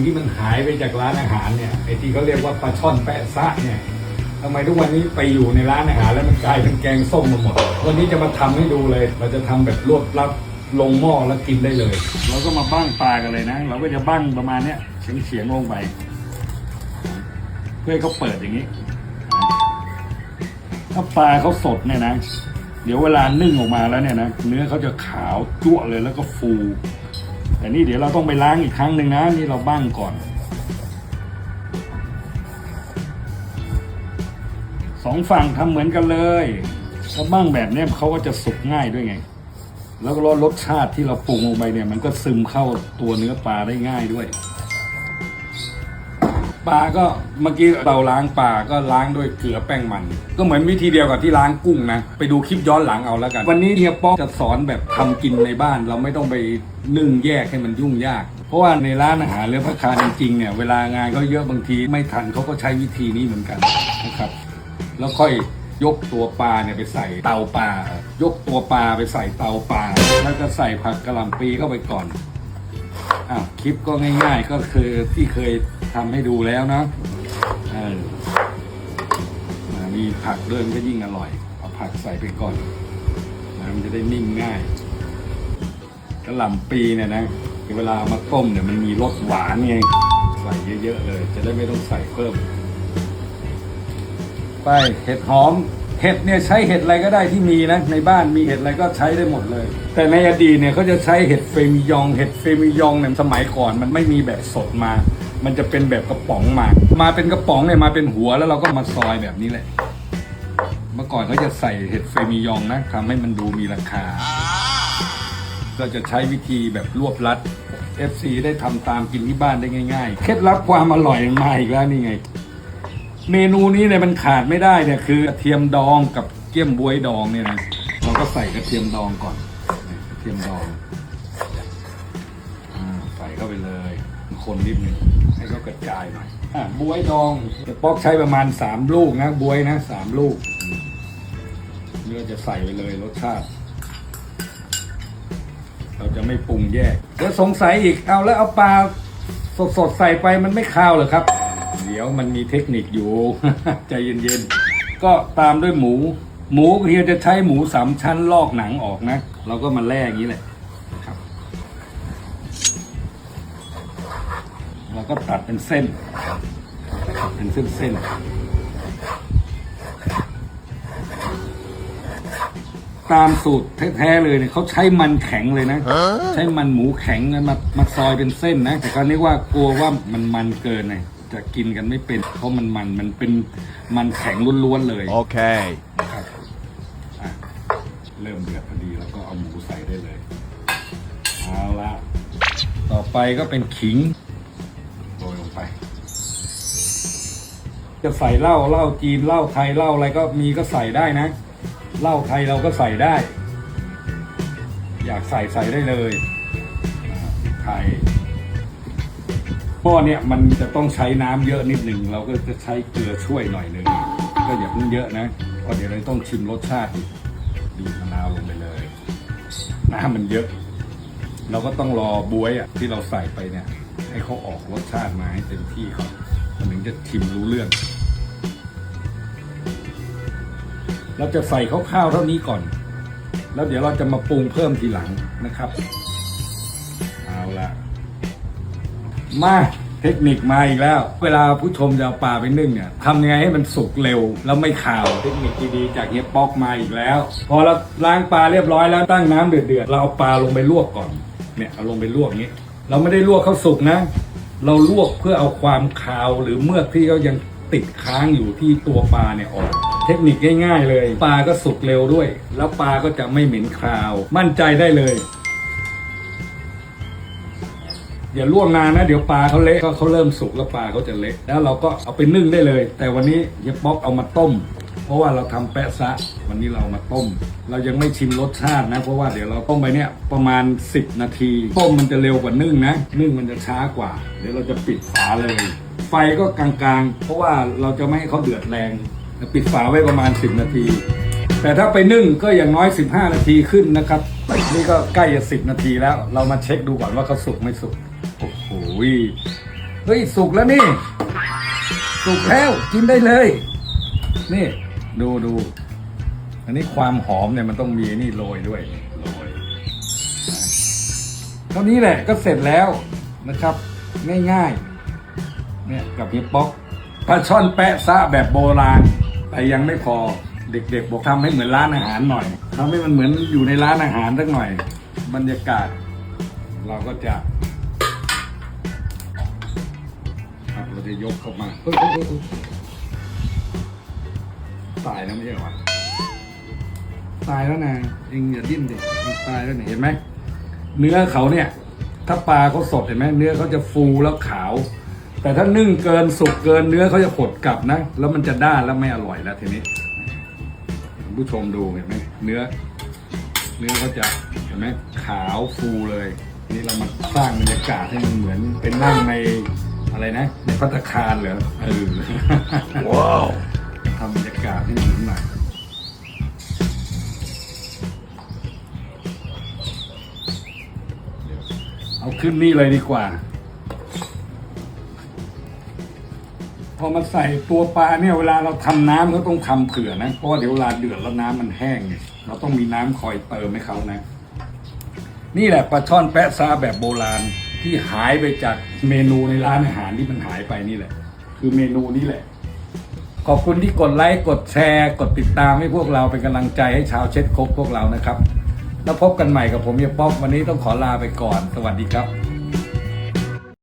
งที่มันหายไปจากร้านอาหารเนี่ยไอ้ที่เขาเรียกว่าปลาช่อนแปะซะเนี่ยทำไมทุกวันนี้ไปอยู่ในร้านอาหารแล้วมันกลายเป็นแกงส้มมาหมด วันนี้จะมาทำให้ดูเลย เราจะทำแบบรวบลัดลงหม้อแล้วกินได้เลยเราก็มาบั้งปลากันเลยนะ เราก็จะบั้งประมาณเนี้ยเฉียงเฉียงๆลงไป เพื่อเขาเปิดอย่างนี้ ถ้าปลาเขาสดเนี่ยนะ เดี๋ยวเวลานึ่งออกมาแล้วเนี่ยนะ เนื้อเขาจะขาวจั่วเลยแล้วก็ฟู แต่นี่เดี๋ยวเราต้องไปล้างอีกครั้งหนึ่งนะนี่เราบ้างก่อนสองฝั่งทำเหมือนกันเลยถ้าบ้างแบบนี้เขาก็จะสุกง่ายด้วยไง แล้วก็รสชาติที่เราปรุงลงไปเนี่ย มันก็ซึมเข้าตัวเนื้อปลาได้ง่ายด้วย ปลาก็เมื่อกี้เราล้างปลาก็ล้างด้วยเกลือแป้งมัน ก็เหมือนวิธีเดียวกับที่ล้างกุ้งนะ ไปดูคลิปย้อนหลังเอาแล้วกัน วันนี้เฮียป๊อกจะสอนแบบทำกินในบ้าน เราไม่ต้องไปนึ่งแยกให้มันยุ่งยาก เพราะว่าในร้านอาหารหรือพักคาจริงๆเนี่ยเวลางานเขาเยอะบางทีไม่ทันเขาก็ใช้วิธีนี้เหมือนกันนะครับ แล้วค่อยยกตัวปลาเนี่ยไปใส่เตาปลายกตัวปลาไปใส่เตาปลาแล้วก็ใส่ผักกะหล่ำปีเข้าไปก่อน อะคลิปก็ง่าย ๆ ก็คือที่เคยทำให้ดูแล้วเนอะมีผักด้วยมันก็ยิ่งอร่อย เอาผักใส่ไปก่อนนะมันจะได้นิ่มง่ายกระหล่ำปีเนี่ยนะเวลาเอามาต้มเนี่ยมันมีรสหวานไงใส่เยอะๆเลย จะได้ไม่ต้องใส่เพิ่ม ไปเห็ดหอม เห็ดเนี่ยใช้เห็ดอะไรก็ได้ที่มีนะในบ้านมีเห็ดอะไรก็ใช้ได้หมดเลย แต่ในอดีตเนี่ยเขาจะใช้เห็ดเฟมิยอง เห็ดเฟมิยองเนี่ยสมัยก่อนมันไม่มีแบบสดมา มันจะเป็นแบบกระป๋องมา มาเป็นกระป๋องเนี่ยมาเป็นหัวแล้วเราก็มาซอยแบบนี้แหละ เมื่อก่อนเขาจะใส่เห็ดเฟมิยองนะทำให้มันดูมีราคาก็จะใช้วิธีแบบรวบลัด FC ได้ทำตามกินที่บ้านได้ง่ายๆ เคล็ดลับความอร่อยมาอีกแล้วนี่ไง เมนูนี้เนี่ยมันขาดไม่ได้เนี่ยคือกระเทียมดองกับเกี๊ยมบวยดองเนี่ยนะเราก็ใส่กระเทียมดองก่อนกระเทียมดองอาใส่เข้าไปเลย คนนิดหนึ่งให้เขากระจายหน่อยอะบวยดองจะปอกใช้ประมาณสามลูกนะบวยนะสามลูกอืมนี่เราจะใส่ไปเลยรสชาติ เราจะไม่ปรุงแยกแล้วสงสัยอีกเอาแล้วเอาปลาสดๆใส่ไปมันไม่คาวเหรอครับ เดี๋ยวมันมีเทคนิคอยู่ ใจเย็นๆ ก็ตามด้วยหมู หมูเฮียจะใช้หมูสามชั้นลอกหนังออกนะ เราก็มาแล่อย่างนี้แหละครับ เราก็ตัดเป็นเส้น เป็นเส้นๆ ตามสูตรแท้ๆเลยเนี่ยเขาใช้มันแข็งเลยนะ ใช้มันหมูแข็งมามาซอยเป็นเส้นนะ แต่คราวนี้ว่ากลัวว่ามันมันเกินไง จะกินกันไม่เป็น เพราะมันมันมันเป็นมันแข็งล้วนๆเลย Okay. นะครับอะเริ่มเดือดพอดีแล้วก็เอาหมูใส่ได้เลยเอาละต่อไปก็เป็นขิงโรยลงไป จะใส่เหล้าเหล้าจีนเหล้าไทยเหล้าอะไรก็มีก็ใส่ได้นะเหล้าไทยเราก็ใส่ได้ อยากใส่ใส่ได้เลยอ่าพริกไทย หม้อเนี่ยมันจะต้องใช้น้ำเยอะนิดหนึ่งเราก็จะใช้เกลือช่วยหน่อยหนึ่งก็อย่าเพิ่งเยอะนะเพราะเดี๋ยวเราต้องชิมรสชาติอีมะนาวลงไปเลย น้ำมันเยอะ เราก็ต้องรอบวยอะที่เราใส่ไปเนี่ย ให้เขาออกรสชาติมาให้เต็มที่ก่อนมันถึงจะชิมรู้เรื่อง เราจะใส่ข้าวๆเท่านี้ก่อน แล้วเดี๋ยวเราจะมาปรุงเพิ่มทีหลังนะครับ มาเทคนิคมาอีกแล้ว เวลาผู้ชมจะเอาปลาไปนึ่งเนี่ยทำยังไงให้มันสุกเร็ว แล้วไม่ขาวเทคนิคดีๆจากเฮียป๊อกมาอีกแล้ว พอเราล้างปลาเรียบร้อยแล้วตั้งน้ำเดือดๆเราเอาปลาลงไปลวกก่อนเนี่ยเอาลงไปลวกอย่างนี้ เราไม่ได้ลวกเขาสุกนะ เราลวกเพื่อเอาความคาวหรือเมือกที่เขายังติดค้างอยู่ที่ตัวปลาเนี่ยออก เทคนิคง่าย ๆ เลย ปลาก็สุกเร็วด้วย แล้วปลาก็จะไม่เหม็นคาว มั่นใจได้เลย อย่าล่วงนานนะ เดี๋ยวปลาเขาเละก็เขาเริ่มสุกแล้วปลาเขาจะเละแล้วเราก็เอาไปนึ่งได้เลย แต่วันนี้เฮียป๊อกเอามาต้ม เพราะว่าเราทำแปะซะ วันนี้เรามาต้ม เรายังไม่ชิมรสชาตินะ เพราะว่าเดี๋ยวเราต้มไปเนี่ยประมาณ 10 นาที ต้มมันจะเร็วกว่านึ่งนะนึ่งมันจะช้ากว่า เดี๋ยวเราจะปิดฝาเลย ไฟก็กลางๆ เพราะว่าเราจะไม่ให้เขาเดือดแรงปิดฝาไว้ประมาณ 10 นาที แต่ถ้าไปนึ่งก็อย่างน้อย 15 นาทีขึ้นนะครับ นี่ก็ใกล้จะ 10 นาทีแล้ว เรามาเช็คดูก่อนว่าเขาสุกไม่สุก โอ้โหเฮ้ยสุกแล้วนี่ สุกแล้วกินได้เลย นี่ดูดูอันนี้ความหอมเนี่ยมันต้องมีนี่โรยด้วยโรยเท่านี้แหละก็เสร็จแล้วนะครับ ง่ายๆเนี่ยกับเฮียป๊อกปลาช่อนแปะซะแบบโบราณ แต่ยังไม่พอเด็กๆบอกทำให้เหมือนร้านอาหารหน่อยทำให้มันเหมือนอยู่ในร้านอาหารสักหน่อย บรรยากาศ เราก็จะ จะยกเข้ามาเอ้ยเอ้ยเอ้ยเอ้ยตายแล้วไม่ใช่เหรอวะตายแล้วนะเองอย่าดิ้นดิมันตายแล้วเนี่ยเห็นไหมเนื้อเขาเนี่ย ถ้าปลาเขาสดเห็นไหมเนื้อเขาจะฟูแล้วขาว แต่ถ้านึ่งเกินสุกเกินเนื้อเขาจะหดกลับนะ แล้วมันจะด้านแล้วไม่อร่อยแล้วทีนี้คุณผู้ชมดูเห็นไหมเนื้อ เนื้อเขาจะเห็นไหมขาวฟูเลย นี่เรามาสร้างบรรยากาศให้มันเหมือนเป็นนั่งใน อะไรนะ ในพัตตาคารเหรอเออว้าวทำบรรยากาศให้เหมือนหน่อยเดี๋ยวเอาขึ้นนี่เลยดีกว่า พอมาใส่ตัวปลาเนี่ยเวลาเราทำน้ำก็ต้องทำเผื่อนะ เพราะว่าเดี๋ยวเวลาเดือดแล้วน้ำมันแห้งไงเราต้องมีน้ำคอยเติมให้เขานะ นี่แหละปลาช่อนแปะซาแบบโบราณ ที่หายไปจากเมนูในร้านอาหารที่มันหายไปนี่แหละ คือเมนูนี้แหละ ขอบคุณที่กดไลค์กดแชร์ กดติดตามให้พวกเราเป็นกำลังใจให้ชาวเช็ดคบพวกเรานะครับ แล้วพบกันใหม่กับผมเฮียป๊อกวันนี้ต้องขอลาไปก่อน สวัสดีครับ